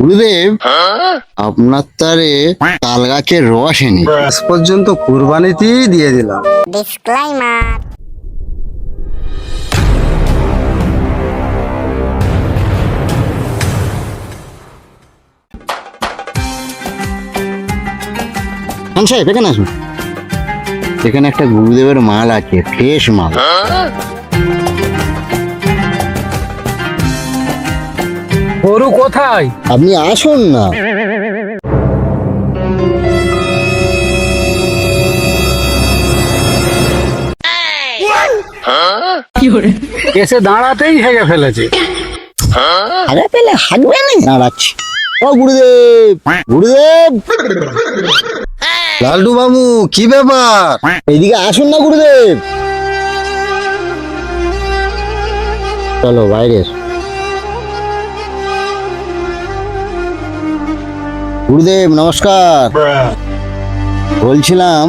গুরুদেব আপনার তারে তাল গাছের রস এনে। শেষ পর্যন্ত কুরবানিতেই দিয়ে দিলাম। Disclaimer. খান সাহেব এখানে আসুন। এখানে একটা গুরুদেবের মাল আছে ফ্রেশ মাল। গরু কোথায়? আপনি আসুন না। এসে দাঁড়াতেই হেগে ফেলেছে। আগে পেলে হাঁকবে না দাঁড়াচ্ছি ও গুরুদেব গুরুদেব। লালটু বাবু কি ব্যাপার? এইদিকে আসুন না গুরুদেব। চলো বাইরে গুরুদেব নমস্কার। বলছিলাম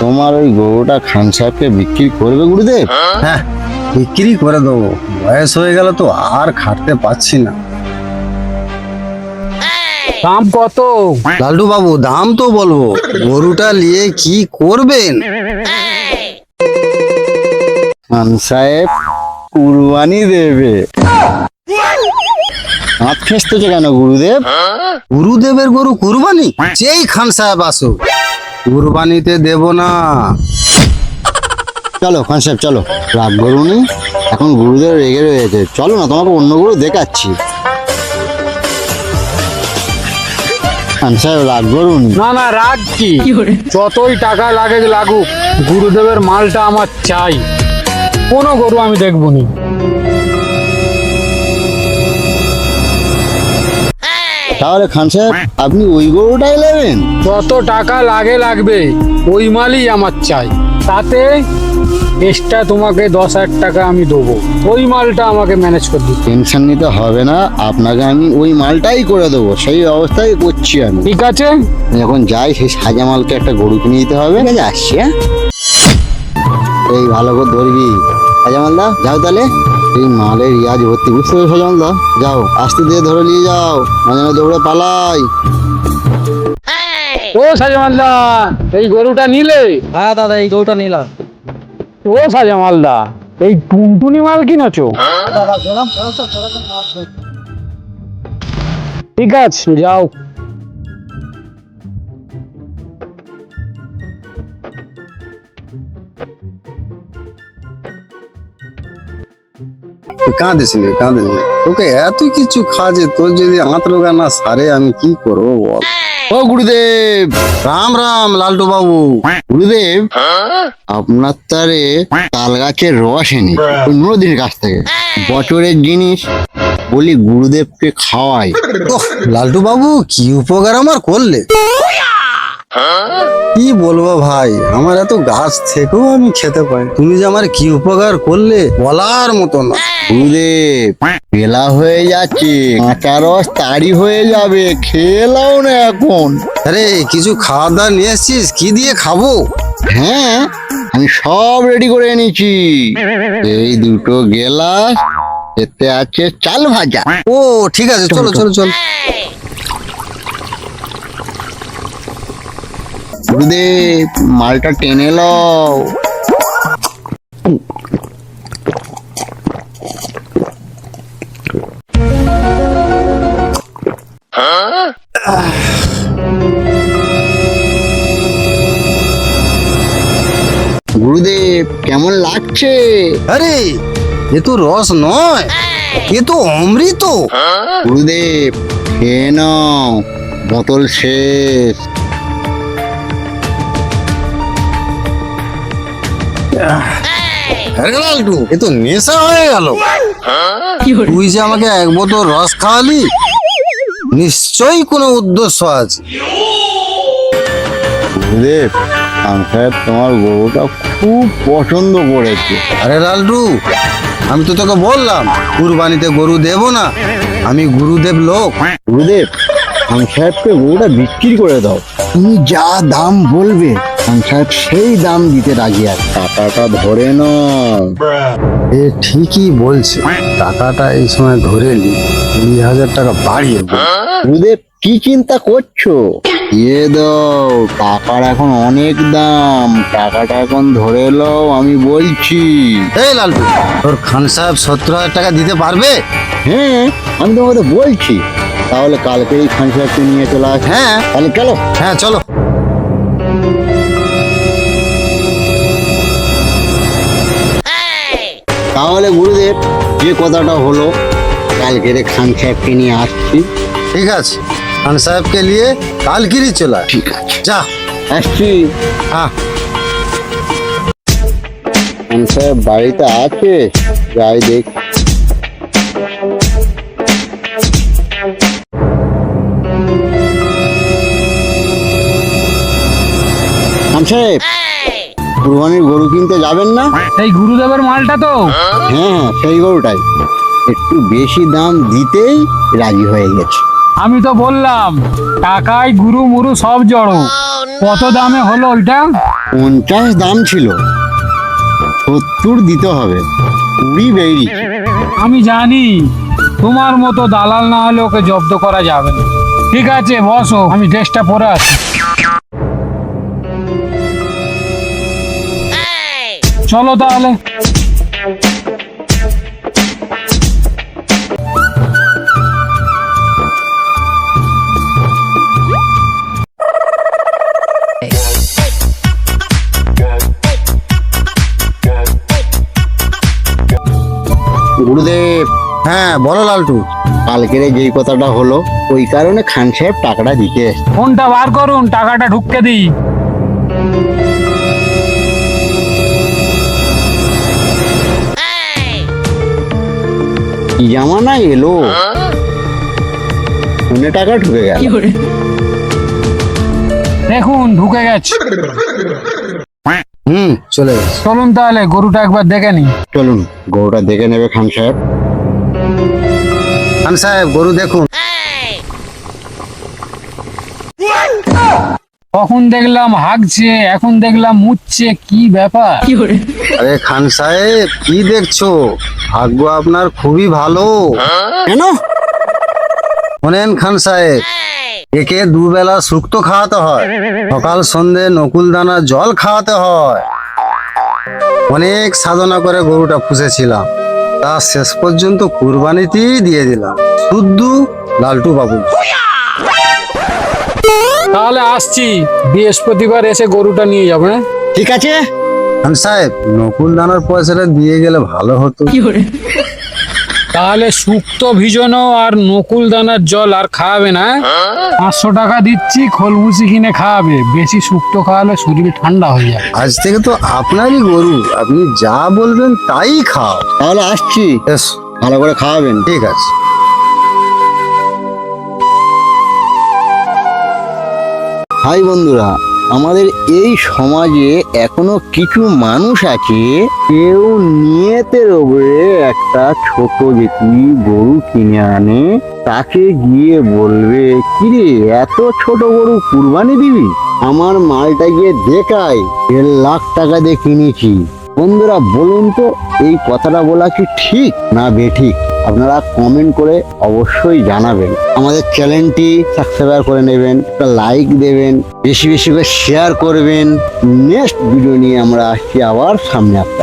তোমার ওই গরুটা খান সাহেবকে বিক্রি করবে গুরুদেব? হ্যাঁ বিক্রি করে দেবো। বয়স হয়ে গেল তো আর খাটতে পাচ্ছি না। দাম কত? লালটু বাবু দাম তো বলব। গরুটা নিয়ে কি করবেন? খান সাহেব কুরবানি দেবে। হাত খেসতেছে কেন গুরুদেব? গুরুদেবের গরু কুরবানি? যেই খান সাহেব আসো কুরবানিতে দেব না। চলো খান সাহেব চলো। রাগ গরুনি এখন গুরুদেব রেগে রয়েছে। চলো না তোমাকে অন্য গরু দেখাচ্ছি। খান সাহেব রাগ গরুনি না। না রাগ কি? যতই টাকা লাগে লাগুক গুরুদেবের মালটা আমার চাই। কোনো গরু আমি দেখব তাহলে খান সাহেব আপনি ওই গরুটাই নেবেন। যত টাকা লাগে লাগবে ওই মালই আমার চাই। তাতে এক্সট্রা তোমাকে দশ হাজার টাকা আমি দেবো। ওই মালটা আমাকে ম্যানেজ করে দিতে টেনশন নিতে হবে না আপনাকে আমি ওই মালটাই করে দেবো সেই অবস্থায় করছি আমি। ঠিক আছে? যখন যাই সেই সাজা মালকে একটা গরু কিনে দিতে হবে। ঠিক আছে আসছি হ্যাঁ। এই ভালো করে ধরবি। সাজা মালদা যাও তাহলে। এই মালের ইয়াজ ভর্তি। বুঝতে পেরেছ যাও আস্তে দিয়ে ধরে নিয়ে যাও মাঝে মাঝে দৌড়ে পালাই। ও সাজামালদা এই গরুটা নিলে? হ্যাঁ দাদা এই গরুটা নিলাম। ও সাজামালদা এই টুনটুনি মাল কিনেছো? ঠিক আছে যাও। কাঁদিস নে কাঁদিস নে তোকে এত কিছু খাজে তোর যদি আঁত রোগা না সারে আমি কি করব বল? ও গুরুদেব! রাম রাম লালটু বাবু। গুরুদেব আপনার তারে তাল গাছের রস এনে অন্য দিনের কাছ থেকে বছরের জিনিস বলি গুরুদেবকে খাওয়াই। লালটু বাবু কি উপকার আমার করলে? কি বলব ভাই? আমার এত গাছ থেকেও আমি খেতে পাই তুমি যে আমার কি উপকার করলে বলার মতো না। গুরুদেব বেলা হয়ে যাচ্ছে কাঁচা রস তাড়ি হয়ে যাবে খেয়ে নাও না এখন। আরে কিছু খাওয়া দাওয়া নিয়ে এসছিস? কি দিয়ে খাব? হ্যাঁ আমি সব রেডি করে এনেছি। এই দুটো গেলাস এতে আছে চাল ভাজা। ও ঠিক আছে চলো। চলো চলো। গুরুদেব মালটা টেনে লও গুরুদেব কেমন লাগছে? আরে এ তো রস নয় এ তো অমৃত। গুরুদেব খেয়ে নাও বোতল শেষ। লালটু এ তো নেশা হয়ে গেল। তুই যে আমাকে এক বোতল রস খাওয়ালি নিশ্চয়ই কোনো উদ্দেশ্য আছে। তোমার গরুটা খুব পছন্দ করেছে। আরে লালটু আমি তো তোকে বললাম কুরবানিতে গরু দেব না। আমি গুরুদেব লোক। গুরুদেব আমি সাহেবকে গরুটা বিক্রি করে দাও। তুমি যা দাম বলবে খান সাহেব সেই দাম দিতে রাজি আছে। টাকাটা ধরে নাও। এ ঠিকই বলছে। টাকাটা এই সময় ধরে নি কুড়ি হাজার টাকা বাড়িয়ে দেবো। গুরুদেব কি চিন্তা করছ? দিয়ে দাও টাকার এখন অনেক দাম। টাকাটা এখন ধরে লও আমি বলছি। এই লালটু তোর খান সাহেব সত্তর হাজার টাকা দিতে পারবে? হ্যাঁ আমি তোমাকে বলছি। তাহলে কালকেই খান সাহেবকে নিয়ে চলে আস হ্যাঁ। তাহলে চলো। হ্যাঁ চলো। তাহলে গুরুদেব যে কথাটা হলো কালকে রে খান সাহেবকে নিয়ে আসছি। ঠিক আছে। খান সাহেবকে নিয়ে কালকিরি চলে। ঠিক আছে। যা। আসছি। হ্যাঁ। খান সাহেব বাড়িতে আছে? যাই দেখ। খান সাহেব কুরবানির গরু কিনতে যাবেন না? এই গুরুদেবের মালটা তো। হ্যাঁ হ্যাঁ সেই গরুটাই। একটু বেশি দাম দিতেই রাজি হয়ে গেছে। আমি তো বললাম টাকায় গুরু মুরু সব জড়ো। কত দামে হলো ওইটা? পঞ্চাশ দাম ছিল। সত্তর দিতে হবে। কুড়ি বেরি। আমি জানি তোমার মতো দালাল না হলে ওকে জব্দ করা যাবে না। ঠিক আছে বসো আমি ড্রেসটা পরে আছি চলো তাহলে। গুরুদেব। হ্যাঁ বলো লালটু। কালকের এই যেই কথাটা হলো ওই কারণে খান সাহেব টাকাটা দিতে ফোনটা বার করুন টাকাটা ঢুকতে দিই। কি জামানা এলো। ফোনে টাকা ঢুকে গেল। দেখুন ঢুকে গেছে। হুম চলে গেছে। চলুন তাহলে গরুটা একবার দেখে নি চলুন গরুটা দেখে নেবে খান সাহেব। খান সাহেব গরু দেখুন। কখন দেখলাম হাগছে এখন দেখলাম মুচ্ছে কি ব্যাপার? আরে খান সাহেব কি দেখছ? ভাগ্য আপনার খুবই ভালো। কেন? শোনেন খান সাহেব একে দুবেলা শুক্তো খাওয়াতে হয় সকাল সন্ধে নকুল দানা জল খাওয়াতে হয়। অনেক সাধনা করে গরুটা পুষেছিলাম তা শেষ পর্যন্ত কুরবানিতেই দিয়ে দিলাম। শুদ্ধ লালটু বাবু। তাহলে আসছি। বৃহস্পতিবার এসে গরুটা নিয়ে যাবে হ্যাঁ? ঠিক আছে? খান সাহেব নকুল দানার পয়সাটা দিয়ে গেলে ভালো হতো। তাহলে শুক্তো ভিজানো আর নকুল দানার জল আর খাওয়াবে না হ্যাঁ? পাঁচশো টাকা দিচ্ছি খোলবুসি কিনে খাওয়াবে। বেশি শুক্তো খাওয়ালে শরীর ঠান্ডা হয়ে যাবে। আজ থেকে তো আপনারই গরু আপনি যা বলবেন তাই খাও। তাহলে আসছি। ভালো করে খাওয়াবেন। ঠিক আছে। হাই বন্ধুরা, আমাদের এই সমাজে এখনও কিছু মানুষ আছে, কেউ নিয়তের ওপরে একটা ছোট যেটি গরু কিনে আনে, তাকে গিয়ে বলবে, কিরে, এত ছোট গরু কুরবানি দিবি? আমার মালটা গিয়ে দেখায়, দেড় লাখ টাকা দিয়ে কিনেছি। বন্ধুরা, বলুন তো, এই কথাটা বলা কি ঠিক না বেঠিক আপনারা কমেন্ট করে অবশ্যই জানাবেন। আমাদের চ্যানেলটি সাবস্ক্রাইব করে নেবেন, একটা লাইক দেবেন, বেশি বেশি করে শেয়ার করবেন। নেক্সট ভিডিও নিয়ে আমরা আসছি আবার সামনে আপনার।